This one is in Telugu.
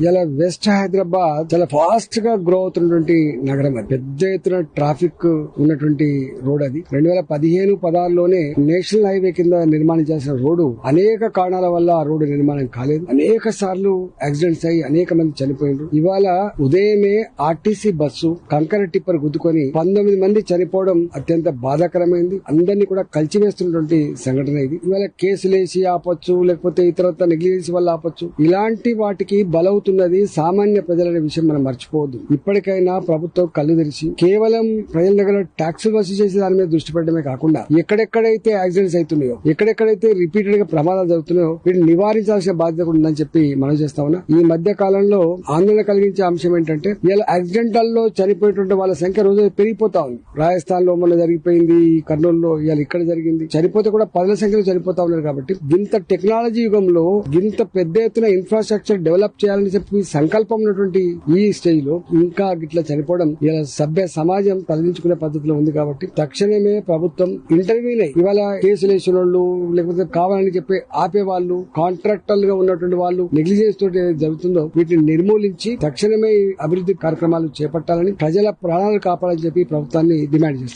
ఇలా వెస్ట్ హైదరాబాద్ చాలా ఫాస్ట్గా గ్రో అవుతున్నటువంటి నగరం అది. పెద్ద ఎత్తున ట్రాఫిక్ ఉన్నటువంటి రోడ్ అది. రెండు వేల పదిహేను పదహారులోనే నేషనల్ హైవే కింద నిర్మాణం చేసిన రోడ్డు అనేక కారణాల వల్ల ఆ రోడ్డు నిర్మాణం కాలేదు. అనేక సార్లు యాక్సిడెంట్స్ అయ్యి అనేక మంది చనిపోయినారు ఇవాళ ఉదయమే ఆర్టీసీ బస్సు కంకర టిప్పర్ గుద్దుకొని పంతొమ్మిది మంది చనిపోవడం అత్యంత బాధాకరమైంది. అందరినీ కూడా కలిచివేస్తున్నటువంటి సంఘటన ఇది. ఇవాళ కేసులేసి ఆపొచ్చు లేకపోతే ఇతరత్ర నెగ్లిజెన్స్ వల్ల ఆపొచ్చు. ఇలాంటి వాటికి బలవుతున్నది సామాన్య ప్రజలనే విషయం మనం మర్చిపోవద్దు. ఇప్పటికైనా ప్రభుత్వం కళ్ళు తెరిచి కేవలం ప్రజల దగ్గర ట్యాక్సులు వసూలు చేసే దాని మీద దృష్టి పెట్టడమే కాకుండా ఎక్కడెక్కడైతే యాక్సిడెంట్స్ అవుతున్నాయో ఎక్కడెక్కడైతే రిపీటెడ్గా ప్రమాదాలు జరుగుతున్నాయో వీటిని నివారించాల్సిన బాధ్యత కూడా ఉందని చెప్పి మనం చేస్తా ఉన్నా. ఈ మధ్య కాలంలో ఆందోళన కలిగించే అంశం ఏంటంటే ఇలా యాక్సిడెంటాల్లో చనిపోయేటువంటి వాళ్ళ సంఖ్య రోజు పెరిగిపోతా ఉంది. రాజస్థాన్లో మొన్న జరిగిపోయింది కర్నూలులో ఇవాళ ఇక్కడ జరిగింది. చనిపోతే కూడా పదుల సంఖ్యలో చనిపోతా ఉన్నారు కాబట్టి ఇంత టెక్నాలజీ యుగంలో ఇంత పెద్ద ఎత్తున ఇన్ఫ్రాస్ట్రక్చర్ డెవలప్ చేయాలని చెప్పి సంకల్పం ఉన్నటువంటి ఈ స్టేజ్లో ఇంకా ఇట్లా చనిపోవడం ఇలా సభ్య సమాజం తలదించుకునే పద్ధతిలో ఉంది కాబట్టి తక్షణమే ప్రభుత్వం ఇంటర్వ్యూన్ అయ్యి ఇవాళ కేసులు వేసిన వాళ్ళు లేకపోతే కావాలని చెప్పి ఆపే వాళ్ళు కాంట్రాక్టర్గా ఉన్నటువంటి వాళ్ళు నెగ్లిజెన్స్ తోటి జరుగుతుందో వీటిని నిర్మూలించి తక్షణమే అభివృద్ధి కార్యక్రమాలు చేపట్టాలని ప్రజల ప్రాణాలు కాపాడాలని చెప్పి ప్రభుత్వాన్ని డిమాండ్ చేస్తారు